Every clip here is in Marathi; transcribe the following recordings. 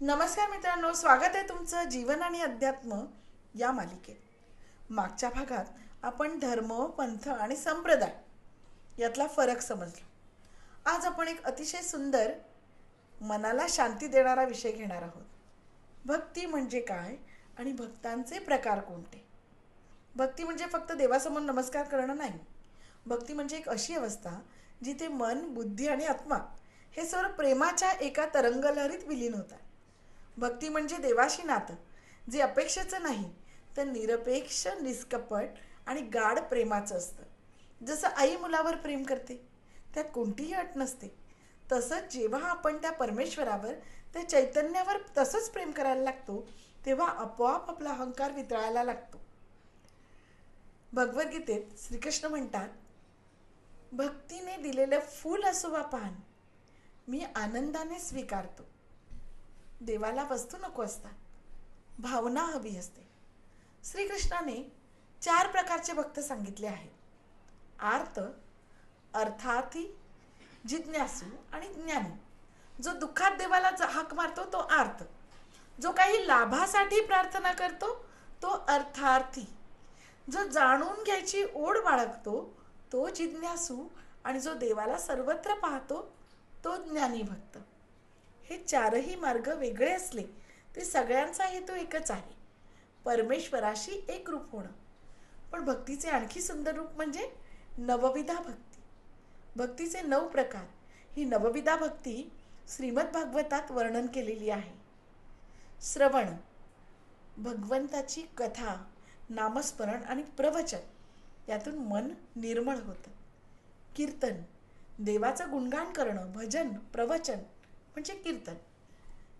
नमस्कार मित्रांनो स्वागत आहे तुमचं जीवन आणि अध्यात्म या मालिकेत. मागच्या भागात आपण धर्म पंथ आणि संप्रदाय यातला फरक समजलो. आज आपण एक अतिशय सुंदर मनाला शांती देणारा विषय घेणार आहोत. भक्ती म्हणजे काय आणि भक्तांचे प्रकार कोणते? भक्ती म्हणजे फक्त देवासमोर नमस्कार करणं नाही. भक्ती म्हणजे एक अशी अवस्था जिथे मन बुद्धी आणि आत्मा हे सर्व प्रेमाच्या एका तरंगलहरीत विलीन होतात. भक्ती म्हणजे देवाशी नातं. जे अपेक्षेचं नाही तर निरपेक्ष निष्कपट आणि गाढ प्रेमाचं असतं. जसं आई मुलावर प्रेम करते त्यात कोणतीही अट नसते. तसंच जेव्हा आपण त्या परमेश्वरावर त्या चैतन्यावर तसंच प्रेम करायला लागतो तेव्हा आपोआप आपला अहंकार वितळायला लागतो. भगवद्गीतेत श्रीकृष्ण म्हणतात भक्तीने दिलेलं फूल असो वा पान मी आनंदाने स्वीकारतो. देवाला वस्तू नको असतात. भावना हवी असते. श्रीकृष्णाने चार प्रकारचे भक्त सांगितले आहेत. आर्त अर्थार्थी जिज्ञासू आणि ज्ञानी. जो दुःखात देवाला हाक मारतो तो आर्त. जो काही लाभासाठी प्रार्थना करतो तो अर्थार्थी. जो जाणून घ्यायची ओढ बाळगतो तो जिज्ञासू आणि जो देवाला सर्वत्र पाहतो तो ज्ञानी भक्त. हे चारही मार्ग वेगळे असले ते सगळ्यांचा हेतू एकच आहे. परमेश्वराशी एक रूप होणं. पण भक्तीचे आणखी सुंदर रूप म्हणजे नवविधा भक्ती. भक्तीचे नऊ प्रकार. ही नवविधा भक्ती श्रीमद भागवतात वर्णन केलेली आहे. श्रवण. भगवंताची कथा नामस्मरण आणि प्रवचन यातून मन निर्मळ होतं. कीर्तन. देवाचं गुणगान करणं भजन प्रवचन म्हणजे कीर्तन.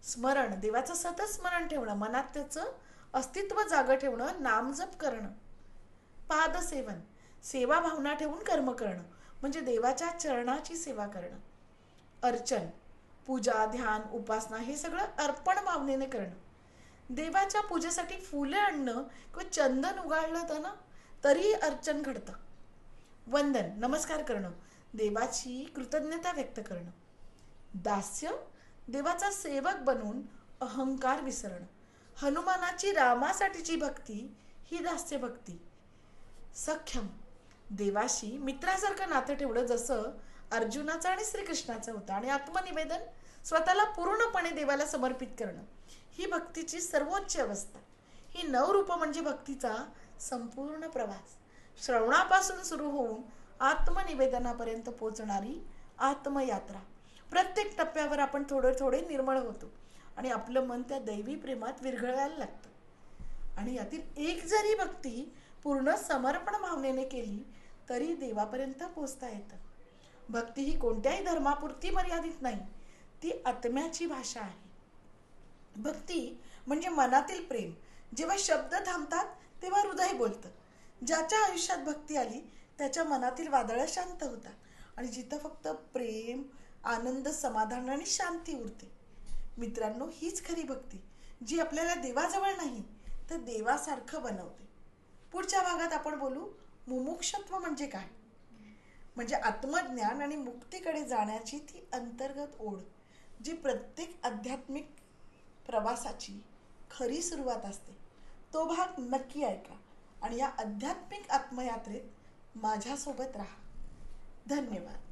स्मरण देवाचं सतत स्मरण ठेवणं मनात त्याचं अस्तित्व जागं ठेवणं नामजप करणं. पादसेवन सेवा भावना ठेवून कर्म करणं म्हणजे देवाच्या चरणाची सेवा करणं. अर्चन पूजा ध्यान उपासना हे सगळं अर्पण भावनेने करणं. देवाच्या पूजेसाठी फुले आणणं किंवा चंदन उगाळलं तर ना तरी अर्चन घडतं. वंदन नमस्कार करणं देवाची कृतज्ञता व्यक्त करणं. दास्य देवाचा सेवक बनून अहंकार विसरणं. हनुमानाची रामासाठीची भक्ती ही दास्य भक्ती. सख्यम देवाशी मित्रासारखं नातं ठेवलं जसं अर्जुनाचं आणि श्रीकृष्णाचं होतं आणि आत्मनिवेदन स्वतःला पूर्णपणे देवाला समर्पित करणं ही भक्तीची सर्वोच्च अवस्था. ही नऊ रूप म्हणजे भक्तीचा संपूर्ण प्रवास. श्रवणापासून सुरू होऊन आत्मनिवेदनापर्यंत पोचणारी आत्मयात्रा. प्रत्येक टप्प्यावर आपण थोडे थोडे निर्मळ होतो. आणि आपलं मन त्या दैवी प्रेमात विरघळायला लागतं. आणि यातील एक जरी भक्ती पूर्ण समर्पण भावनेने केली तरी देवापर्यंत पोचता येतं. भक्ती ही कोणत्याही धर्मापुरती मर्यादित नाही ती आत्म्याची भाषा आहे. भक्ती म्हणजे मनातील प्रेम. जेव्हा शब्द थांबतात तेव्हा हृदय बोलतं. ज्याच्या आयुष्यात भक्ती आली त्याच्या मनातील वादळं शांत होतात. आणि जिथं फक्त प्रेम आनंद समाधान आणि शांती उरते. मित्रांनो हीच खरी भक्ती जी आपल्याला देवाजवळ नाही तर देवासारखं बनवते. पुढच्या भागात आपण बोलू मुमुक्षत्व म्हणजे काय? म्हणजे आत्मज्ञान आणि मुक्तीकडे जाण्याची ती अंतर्गत ओढ जी प्रत्येक आध्यात्मिक प्रवासाची खरी सुरुवात असते. तो भाग नक्की ऐका आणि या आध्यात्मिक आत्मयात्रेत माझ्यासोबत राहा. धन्यवाद.